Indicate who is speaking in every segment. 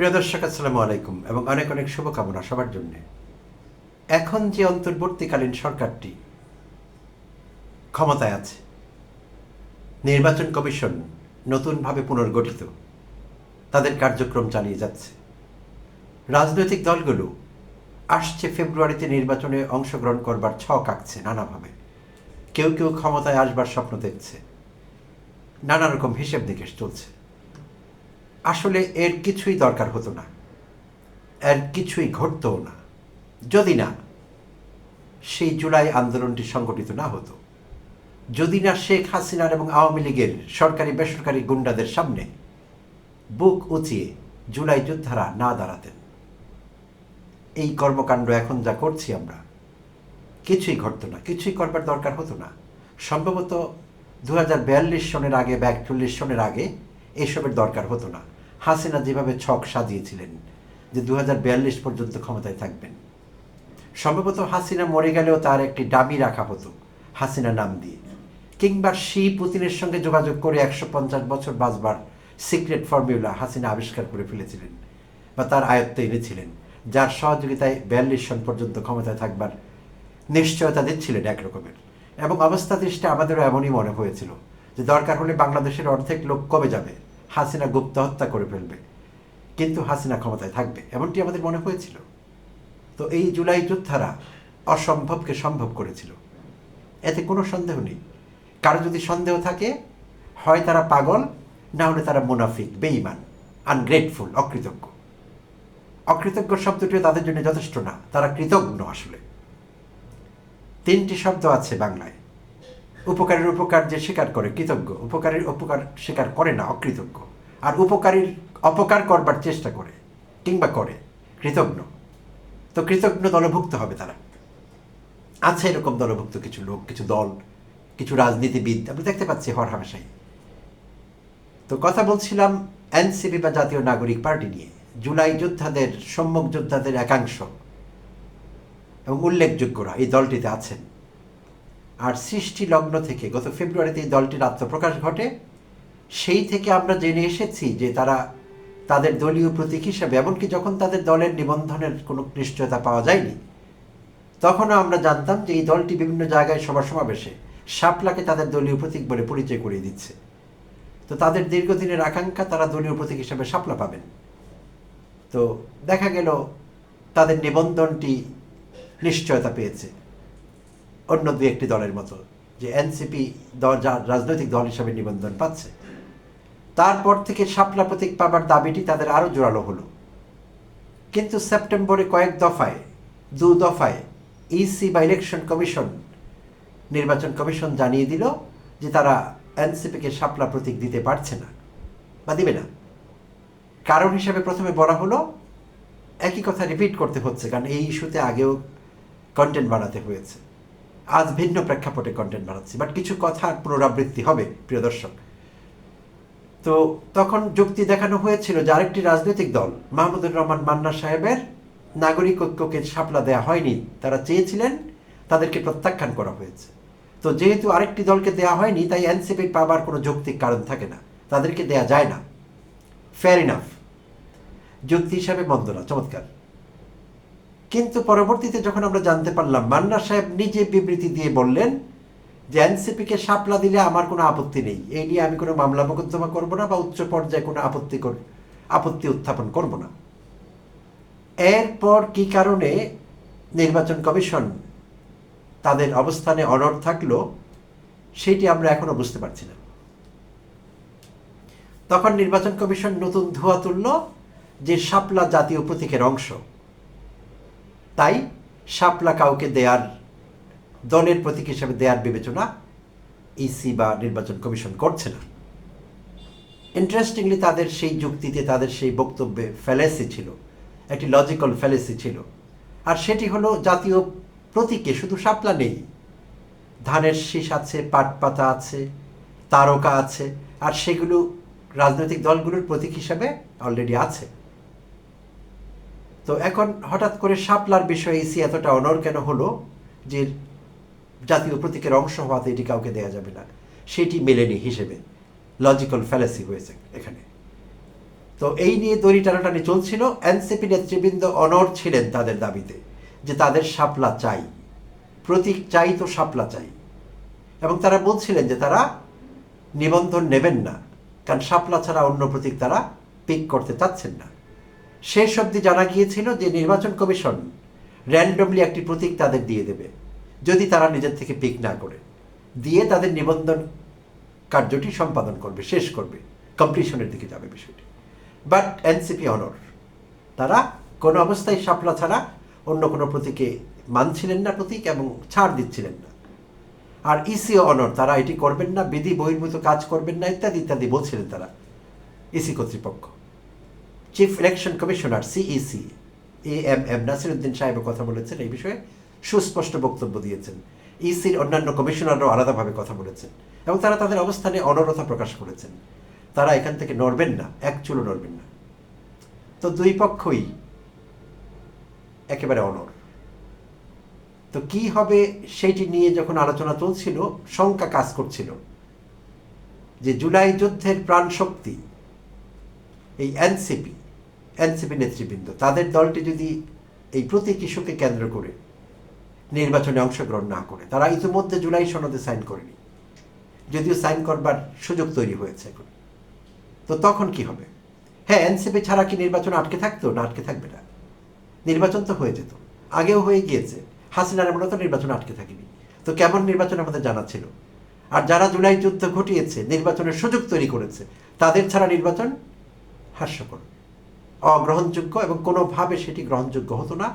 Speaker 1: প্রিয় দর্শক, আসসালামু আলাইকুম এবং অনেক অনেক শুভকামনা সবার জন্য। এখন যে অন্তর্বর্তীকালীন সরকারটি ক্ষমতায় আছে, নির্বাচন কমিশন নতুনভাবে পুনর্গঠিত, তাদের কার্যক্রম চালিয়ে যাচ্ছে। রাজনৈতিক দলগুলো আসছে ফেব্রুয়ারিতে নির্বাচনে অংশগ্রহণ করবার ছক আঁকছে নানাভাবে। কেউ কেউ ক্ষমতায় আসবার স্বপ্ন দেখছে, নানা রকম হিসেব নিকেশ চলছে। আসলে এর কিছুই দরকার হতো না। এর কিছুই ঘটতও না। যদি না, সেই জুলাই আন্দোলনটি সংগঠিত না হতো। যদি না শেখ হাসিনার এবং আওয়ামী লীগের সরকারি বেসরকারি গুন্ডাদের সামনে বুক উঁচিয়ে জুলাই যোদ্ধারা না দাঁড়াতেন। এই কর্মকাণ্ড এখন যা করছি আমরা, কিছুই ঘটতো না, কিছুই করবার দরকার হতো না। সম্ভবত দু সনের আগে বা একচল্লিশ সনের আগে এসবের দরকার হতো না। হাসিনা যেভাবে ছক সাজিয়েছিলেন যে দুহাজার বিয়াল্লিশ পর্যন্ত ক্ষমতায় থাকবেন। সম্ভবত হাসিনা মরে গেলেও তার একটি ডামি রাখা হতো হাসিনা নাম দিয়ে। কিংবা শি পুতিনের সঙ্গে যোগাযোগ করে একশো পঞ্চাশ বছর বাঁচবার সিক্রেট ফর্মুলা হাসিনা আবিষ্কার করে ফেলেছিলেন বা তার আয়ত্তে এনেছিলেন, যার সহযোগিতায় বিয়াল্লিশ সন পর্যন্ত ক্ষমতায় থাকবার নিশ্চয়তা দিচ্ছিলেন একরকমের। এবং অবস্থা দৃষ্টি আমাদেরও এমনই মনে হয়েছিল যে দরকার হলে বাংলাদেশের অর্ধেক লোক কমে যাবে। হাসিনা গুপ্ত হত্যা করে ফেলবে। কিন্তু হাসিনা ক্ষমতায় থাকবে, এমনটি আমাদের মনে হয়েছিল। তো এই জুলাই যোদ্ধারা অসম্ভবকে সম্ভব করেছিল। এতে কোনো সন্দেহ নেই। কারও যদি সন্দেহ থাকে, হয় তারা পাগল, না হলে তারা মুনাফিক, বেঈমান, আনগ্রেটফুল, অকৃতজ্ঞ। অকৃতজ্ঞ শব্দটিও তাদের জন্য যথেষ্ট না, তারা কৃতজ্ঞ আসলে। তিনটি শব্দ আছে বাংলায়। উপকারের উপকার যে স্বীকার করে, কৃতজ্ঞ। উপকারের উপকার স্বীকার করে না, অকৃতজ্ঞ। আর উপকারীর অপকার করবার চেষ্টা করে, কিংবা করে, কৃতজ্ঞ। তো কৃতজ্ঞ দলভুক্ত হবে তারা। আছে এরকম দলভুক্ত কিছু লোক, কিছু দল, কিছু রাজনীতিবিদ। আমরা দেখতে পাচ্ছি হর হামেশাই। তো কথা বলছিলাম এনসিপি বা জাতীয় নাগরিক পার্টি নিয়ে। জুলাই যোদ্ধাদের সম্মুখ যোদ্ধাদের একাংশ। এবং উল্লেখযোগ্যরা এই দলটিতে আছেন। আর সৃষ্টি লগ্ন থেকে, গত ফেব্রুয়ারিতে এই দলটির আত্মপ্রকাশ ঘটে, সেই থেকে আমরা জেনে এসেছি যে তারা তাদের দলীয় প্রতীক হিসাবে, এমনকি যখন তাদের দলের নিবন্ধনের কোনো নিশ্চয়তা পাওয়া যায়নি, তখনও আমরা জানতাম যে এই দলটি বিভিন্ন জায়গায় সভা সমাবেশে শাপলাকে তাদের দলীয় প্রতীক বলে পরিচয় করিয়ে দিচ্ছে। তো তাদের দীর্ঘদিনের আকাঙ্ক্ষা, তারা দলীয় প্রতীক হিসাবে শাপলা পাবেন। তো দেখা গেল, তাদের নিবন্ধনটি নিশ্চয়তা পেয়েছে। অন্য দু একটি দলের মতো, যে এনসিপি দল যা রাজনৈতিক দল হিসাবে নিবন্ধন পাচ্ছে। তারপর থেকে শাপলা প্রতীক পাবার দাবিটি তাদের আরও জোরালো হলো। কিন্তু সেপ্টেম্বরে কয়েক দফায়, দু দফায় ইসি বা ইলেকশন কমিশন নির্বাচন কমিশন জানিয়ে দিল যে তারা এনসিপিকে শাপলা প্রতীক দিতে পারছে না বা দিবে না। কারণ হিসাবে প্রথমে বলা হলো, একই কথা রিপিট করতে হচ্ছে, কারণ এই ইস্যুতে আগেও কন্টেন্ট বানাতে হয়েছে। আজ ভিন্ন প্রেক্ষাপটে কন্টেন্ট বানাচ্ছি বাট কিছু কথার পুনরাবৃত্তি হবে, প্রিয় দর্শক। তো তখন যুক্তি দেখানো হয়েছিল যে আরেকটি রাজনৈতিক দল, মাহমুদুর রহমান মান্না সাহেবের নাগরিক ঐক্যকে সাপলা দেওয়া হয়নি, তারা চেয়েছিলেন তাদেরকে প্রত্যাখ্যান করা হয়েছে। তো যেহেতু আরেকটি দলকে দেওয়া হয়নি, তাই এনসিপি পাবার কোনো যৌক্তিক কারণ থাকে না, তাদেরকে দেয়া যায় না। ফেয়ার ইনাফ যুক্তি হিসাবে মন্দ না, চমৎকার। কিন্তু পরবর্তীতে যখন আমরা জানতে পারলাম, মান্না সাহেব নিজে বিবৃতি দিয়ে বললেন যে এনসিপিকে সাপলা দিলে আমার কোনো আপত্তি নেই। এই নিয়ে আমি কোনো মামলা মোকদ্দমা করব না বা উচ্চ পর্যায়ে কোনো আপত্তি আপত্তি উত্থাপন করব না। এরপর কি কারণে নির্বাচন কমিশন তাদের অবস্থানে অনড় থাকল, সেটি আমরা এখনও বুঝতে পারছি না। তখন নির্বাচন কমিশন নতুন ধোয়া তুলল যে শাপলা জাতীয় প্রতীকের অংশ। তাই শাপলা কাউকে দেয়ার, দলের প্রতীক হিসেবে দেয়ার বিবেচনা ইসি বা নির্বাচন কমিশন করছে না। ইন্টারেস্টিংলি তাদের সেই যুক্তিতে, তাদের সেই বক্তব্যে ফ্যালেসি ছিল, একটি লজিক্যাল ফ্যালেসি ছিল। আর সেটি হলো জাতীয় প্রতীকে শুধু শাপলা নেই। ধানের শীষ আছে, পাট পাতা আছে, তারকা আছে, আর সেগুলো রাজনৈতিক দলগুলোর প্রতীক হিসাবে অলরেডি আছে। তো এখন হঠাৎ করে শাপলার বিষয়ে ইসি এতটা অনর কেন হলো যে জাতীয় প্রতীকের অংশ হওয়াতে এটি কাউকে দেওয়া যাবে না? সেটি মেলেনি হিসেবে। লজিক্যাল ফ্যালাসি হয়েছে এখানে। তো এই নিয়ে দড়ি টানাটানি চলছিল। এনসিপি নেতৃবৃন্দ অনর ছিলেন তাদের দাবিতে যে তাদের শাপলা চাই। প্রতীক চাই তো শাপলা চাই। এবং তারা বলছিলেন যে তারা নিবন্ধন নেবেন না। কারণ শাপলা ছাড়া অন্য প্রতীক তারা পিক করতে চাচ্ছেন না। শেষ অবধি জানা গিয়েছিল যে নির্বাচন কমিশন র্যান্ডমলি একটি প্রতীক তাদের দিয়ে দেবে, যদি তারা নিজের থেকে পিক না করে। দিয়ে তাদের নিবন্ধন কার্যটি সম্পাদন করবে, শেষ করবে কমপ্লিশনের দিকে যাবে বিষয়টি। বাট এনসিপি অনর তারা কোনো অবস্থায় শাপলা ছাড়া অন্য কোনো প্রতীকে মানছিলেন না প্রতীক এবং ছাড় দিচ্ছিলেন না। আর ইসি অনর তারা এটি করবেন না, বিধি বহির্ভূত কাজ করবেন না, ইত্যাদি ইত্যাদি বলছিলেন তারা। ইসি কর্তৃপক্ষ। Chief election commissioner CEC A M M Nasiruddin সাহেবের কথা বলেছেন এই বিষয়ে। সুস্পষ্ট বক্তব্য দিয়েছেন। ইসির অন্যান্য কমিশনাররাও আলাদাভাবে কথা বলেছেন এবং তারা তাদের অবস্থানে অনরতা প্রকাশ করেছেন। তারা এখান থেকে নড়বেন না, এক চুলো নড়বেন না। তো দুই পক্ষই একেবারে অনর তো কি হবে সেইটি নিয়ে যখন আলোচনা চলছিল, শঙ্কা কাজ করছিল যে জুলাই যুদ্ধের প্রাণ শক্তি এই এনসিপি এনসিপি নেতৃবৃন্দ তাদের দলটি যদি এই প্রতীক ইস্যুকে কেন্দ্র করে নির্বাচনে অংশগ্রহণ না করে, তারা ইতিমধ্যে জুলাই সনদে সাইন করেনি। যদিও সাইন করবার সুযোগ তৈরি হয়েছে এখন। তো তখন কি হবে? হ্যাঁ এনসিপি ছাড়া কি নির্বাচন আটকে থাকতো? না, আটকে থাকবে না। নির্বাচন তো হয়ে যেত। আগেও হয়ে গিয়েছে। হাসিনার মূলত নির্বাচন আটকে থাকেনি। তো কেমন নির্বাচন আমাদের জানা ছিল? আর যারা জুলাই যুদ্ধ ঘটিয়েছে, নির্বাচনের সুযোগ তৈরি করেছে, তাদের ছাড়া নির্বাচন হাস্যকর। অগ্রহণযোগ্য এবং কোনোভাবে সেটি গ্রহণযোগ্য হতো না,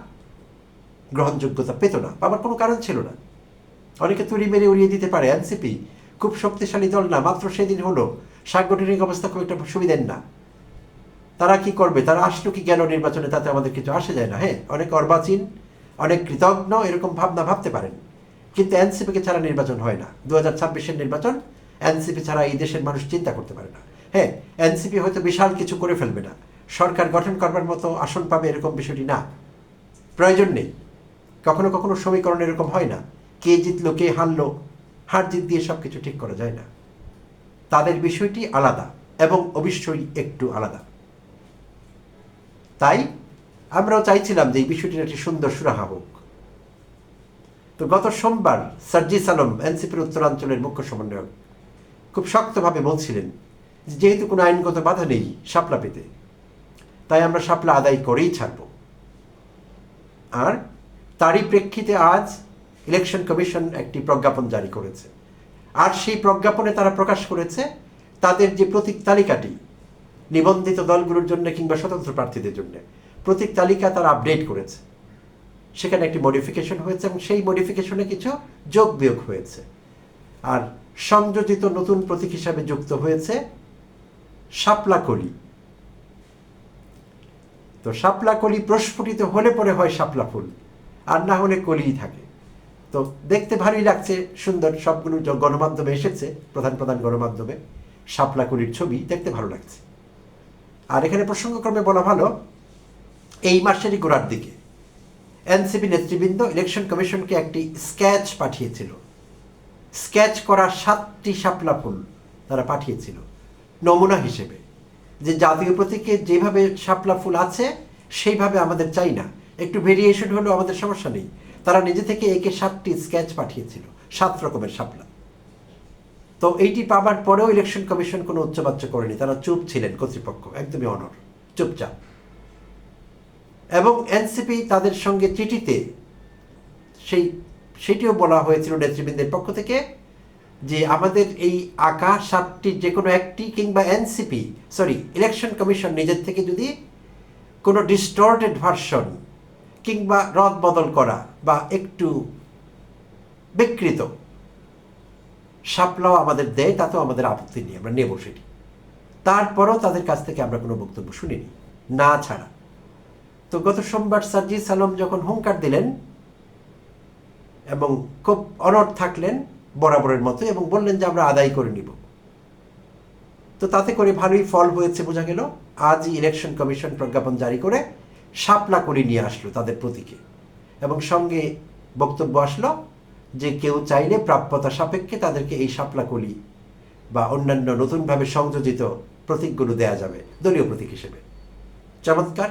Speaker 1: গ্রহণযোগ্যতা পেত না পাবার কোনো কারণ ছিল না। অনেকে তুড়ি মেরে উড়িয়ে দিতে পারে, এনসিপি খুব শক্তিশালী দল না, মাত্র সেদিন হলো সাংগঠনিক অবস্থা খুব একটা সুবিধেন না। তারা কি করবে? তারা আসলো কি গেল নির্বাচনে? তাতে আমাদের কিছু আসে যায় না হ্যাঁ? অনেক অর্বাচীন, অনেক কৃতজ্ঞ, এরকম ভাবনা ভাবতে পারেন। কিন্তু এনসিপিকে ছাড়া নির্বাচন হয় না। দু হাজার ছাব্বিশের নির্বাচন এনসিপি ছাড়া এই দেশের মানুষ চিন্তা করতে পারে না। হ্যাঁ এনসিপি হয়তো বিশাল কিছু করে ফেলবে না। সরকার গঠন করবার মতো আসন পাবে এরকম বিষয়টি না। প্রয়োজন নেই। কখনো কখনো সমীকরণ এরকম হয় না। কে জিতলো, কে হারলো, হার জিত দিয়ে সব কিছু ঠিক করা যায় না। তাদের বিষয়টি আলাদা এবং অবশ্যই একটু আলাদা। তাই আমরাও চাইছিলাম যে এই বিষয়টির একটি সুন্দর সুরাহা হোক। তো গত সোমবার সার্জিস আলম, এনসিপির উত্তরাঞ্চলের মুখ্য সমন্বয়ক, খুব শক্তভাবে বলছিলেন যেহেতু কোনো আইনগত বাধা নেই শাপলা পেতে তাই আমরা শাপলা আদায় করেই ছাড়ব। আর তারই প্রেক্ষিতে আজ ইলেকশন কমিশন একটি প্রজ্ঞাপন জারি করেছে। আর সেই প্রজ্ঞাপনে তারা প্রকাশ করেছে তাদের যে প্রতীক তালিকাটি নিবন্ধিত দলগুলোর জন্য কিংবা স্বতন্ত্র প্রার্থীদের জন্য, প্রতীক তালিকা তারা আপডেট করেছে। সেখানে একটি মডিফিকেশন হয়েছে এবং সেই মডিফিকেশনে কিছু যোগ বিয়োগ হয়েছে। আর সংযোজিত নতুন প্রতীক হিসাবে যুক্ত হয়েছে শাপলা কলি। তো শাপলা কলি প্রস্ফুটিত হলে পরে হয় শাপলা ফুল, আর না হলে কলিই থাকে। তো দেখতে ভালোই লাগছে, সুন্দর সবগুলো গণমাধ্যমে এসেছে, প্রধান প্রধান গণমাধ্যমে। শাপলা কলির ছবি দেখতে ভালো লাগছে। আর এখানে প্রসঙ্গক্রমে বলা ভালো, এই মাসেরই গোড়ার দিকে। এনসিপি নেতৃবৃন্দ ইলেকশন কমিশনকে একটি স্কেচ পাঠিয়েছিল। স্কেচ করা সাতটি শাপলা ফুল তারা পাঠিয়েছিল, নমুনা হিসেবে। যে জাতীয় প্রতীকে যেভাবে শাপলা ফুল আছে, সেইভাবে আমাদের চাই না। একটু ভেরিয়েশন হলেও আমাদের সমস্যা নেই। তারা নিজে থেকে একে সাতটি স্কেচ পাঠিয়েছিল, সাত রকমের শাপলা। তো এইটি পাবার পরেও ইলেকশন কমিশন কোনো উচ্চবাচ্য করেনি। তারা চুপ ছিলেন, কর্তৃপক্ষ, একদমই অনর চুপচাপ। এবং এনসিপি তাদের সঙ্গে চিঠিতে সেই, সেটিও বলা হয়েছিল নেতৃবৃন্দের পক্ষ থেকে যে আমাদের এই আঁকা সাতটি যে কোনো একটি কিংবা এনসিপি সরি ইলেকশন কমিশন নিজের থেকে যদি কোনো ডিস্টর্টেড ভার্সন কিংবা রদ বদল করা বা একটু বিকৃত সাপলাও আমাদের দেয়, তাতেও আমাদের আপত্তি নেই, আমরা নেব সেটি। তারপরও তাদের কাছ থেকে আমরা কোনো বক্তব্য শুনিনি, না ছাড়া। তো গত সোমবার সার্জিস আলম যখন হুঙ্কার দিলেন এবং খুব অনড় থাকলেন বরাবরের মতো এবং বললেন যে আমরা আদায় করে নিব। তো তাতে করে ভালোই ফল হয়েছে বোঝা গেল। আজই ইলেকশন কমিশন প্রজ্ঞাপন জারি করে শাপলা করে নিয়ে আসলো তাদের প্রতীকে। এবং সঙ্গে বক্তব্য আসলো যে কেউ চাইলে প্রাপ্যতা সাপেক্ষে তাদেরকে এই শাপলা কলি বা অন্যান্য নতুনভাবে সংযোজিত প্রতীকগুলো দেয়া যাবে, দলীয় প্রতীক হিসেবে। চমৎকার।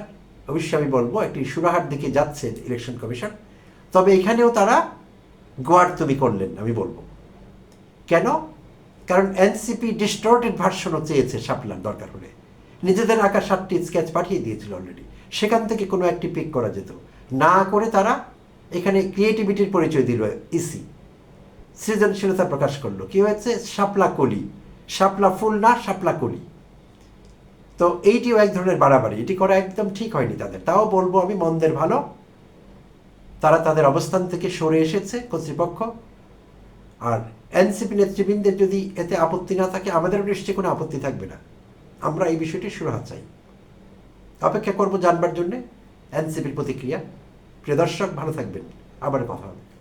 Speaker 1: অবশ্যই আমি বলব, একটি সুরাহার দিকে যাচ্ছে ইলেকশন কমিশন তবে এখানেও তারা গোয়ার তুমি করলেন, আমি বলব। কেন? কারণ এনসিপি ডিস্টর্টেড ভার্সনও চেয়েছে শাপলার দরকার হলে। নিজেদের আঁকা সাতটি স্কেচ পাঠিয়ে দিয়েছিল অলরেডি সেখান থেকে কোনো একটি পিক করা যেত। না করে তারা এখানে ক্রিয়েটিভিটির পরিচয় দিল ইসি সৃজনশীলতা প্রকাশ করল। কি হয়েছে? শাপলা কলি। শাপলা ফুল না শাপলা কলি। তো এইটিও এক ধরনের বাড়াবাড়ি। এটি করা একদম ঠিক হয়নি তাদের। তাও বলব আমি, মন্দের ভালো। তারা তাদের অবস্থান থেকে সরে এসেছে কর্তৃপক্ষ। আর এনসিপি নেতৃবৃন্দের যদি এতে আপত্তি না থাকে আমাদের নিশ্চয়ই কোনো আপত্তি থাকবে না। আমরা এই বিষয়টি সুরাহা চাই। অপেক্ষা করব জানবার জন্যে। এনসিপির প্রতিক্রিয়া। প্রিয় দর্শক, ভালো থাকবেন। আবার কথা হবে।